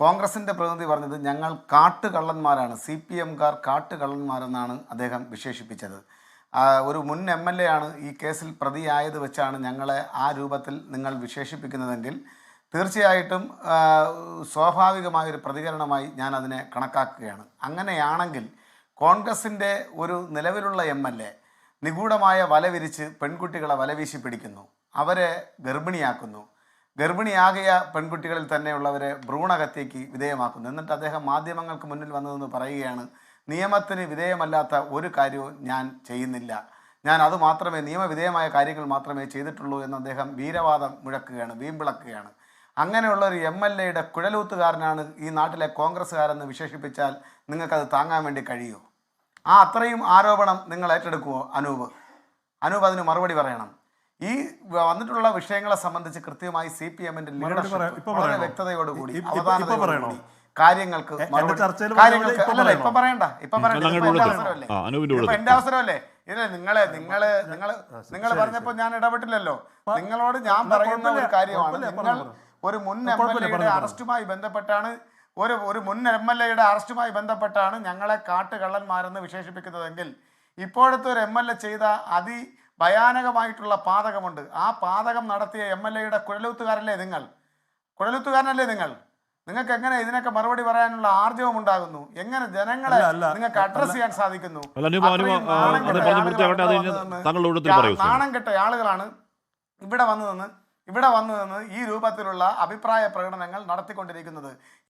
കോൺഗ്രസിന്റെ പ്രതിനിധി പറഞ്ഞത് ഞങ്ങൾ കാട്ടുകള്ളന്മാരാണ്. സി പി എംകാർ കാട്ടുകള്ളന്മാരെന്നാണ് അദ്ദേഹം വിശേഷിപ്പിച്ചത്. ഒരു മുൻ എം എൽ എ ആണ് ഈ കേസിൽ പ്രതിയായത് വെച്ചാണ് ഞങ്ങളെ ആ രൂപത്തിൽ നിങ്ങൾ വിശേഷിപ്പിക്കുന്നതെങ്കിൽ തീർച്ചയായിട്ടും സ്വാഭാവികമായൊരു പ്രതികരണമായി ഞാൻ അതിനെ കണക്കാക്കുകയാണ്. അങ്ങനെയാണെങ്കിൽ കോൺഗ്രസിന്റെ ഒരു നിലവിലുള്ള എം എൽ എ നിഗൂഢമായ വല വിരിച്ച് പെൺകുട്ടികളെ വലവീശി പിടിക്കുന്നു. അവരെ ഗർഭിണിയാക്കുന്നു. ഗർഭിണിയാകിയ പെൺകുട്ടികളിൽ തന്നെയുള്ളവരെ ഭ്രൂണഹത്യയ്ക്ക് വിധേയമാക്കുന്നു. എന്നിട്ട് അദ്ദേഹം മാധ്യമങ്ങൾക്ക് മുന്നിൽ വന്നതെന്ന് പറയുകയാണ് നിയമത്തിന് വിധേയമല്ലാത്ത ഒരു കാര്യവും ഞാൻ ചെയ്യുന്നില്ല. ഞാൻ അത് മാത്രമേ നിയമവിധേയമായ കാര്യങ്ങൾ മാത്രമേ ചെയ്തിട്ടുള്ളൂ എന്ന് അദ്ദേഹം വീരവാദം മുഴക്കുകയാണ് വീമ്പിളക്കുകയാണ്. അങ്ങനെയുള്ള ഒരു എം എൽ എയുടെ കുഴലൂത്തുകാരനാണ് ഈ നാട്ടിലെ കോൺഗ്രസ്സുകാരെന്ന് വിശേഷിപ്പിച്ചാൽ നിങ്ങൾക്കത് താങ്ങാൻ വേണ്ടി കഴിയുമോ ആ അത്രയും ആരോപണം നിങ്ങൾ ഏറ്റെടുക്കുമോ അനൂപ്? അനൂപ് അതിന് മറുപടി പറയണം. ഈ വന്നിട്ടുള്ള വിഷയങ്ങളെ സംബന്ധിച്ച് കൃത്യമായി സി പി എമ്മിന്റെ. ഇപ്പൊ വളരെ വ്യക്തതയോടുകൂടി ഇപ്പൊ- ഇപ്പൊ അവധാനതയോടുകൂടി കാര്യങ്ങൾക്ക് കാര്യങ്ങൾക്ക് ഇപ്പൊ അല്ലല്ല, ഇപ്പൊ? പറയണ്ട ഇപ്പൊ പറയണ്ട. ഇതിപ്പോ എന്റെ അവസരമല്ലേ. എന്റെ ഇത് നിങ്ങളെ നിങ്ങൾ നിങ്ങൾ നിങ്ങൾ പറഞ്ഞപ്പോ ഞാൻ ഇടപെട്ടില്ലല്ലോ നിങ്ങളോട് ഞാൻ പറയുന്ന ഒരു കാര്യമാണ്. നിങ്ങൾ ഒരു മുൻ എം എൽ എയുടെ അറസ്റ്റുമായി ബന്ധപ്പെട്ടാണ് ഒരു ഒരു മുൻ എം എൽ എയുടെ അറസ്റ്റുമായി ബന്ധപ്പെട്ടാണ് ഞങ്ങളെ കാട്ടുകള്ളന്മാരെന്ന് വിശേഷിപ്പിക്കുന്നതെങ്കിൽ ഇപ്പോഴത്തെ ഒരു എം എൽ എ ചെയ്ത അതി ഭയാനകമായിട്ടുള്ള പാതകമുണ്ട്. ആ പാതകം നടത്തിയ എം എൽ എയുടെ കുഴലൂത്തുകാരല്ലേ നിങ്ങൾ? കുഴലൂത്തുകാരനല്ലേ നിങ്ങൾ? നിങ്ങൾക്ക് എങ്ങനെ ഇതിനൊക്കെ മറുപടി പറയാനുള്ള ആർജവം ഉണ്ടാകുന്നു? എങ്ങനെ ജനങ്ങളെ. നിങ്ങൾക്ക് അഡ്രസ് ചെയ്യാൻ സാധിക്കുന്നു. നാണം കെട്ട ആളുകളാണ് ഇവിടെ വന്നു നിന്ന് ഇവിടെ വന്നു നിന്ന് ഈ രൂപത്തിലുള്ള അഭിപ്രായ പ്രകടനങ്ങൾ നടത്തിക്കൊണ്ടിരിക്കുന്നത്.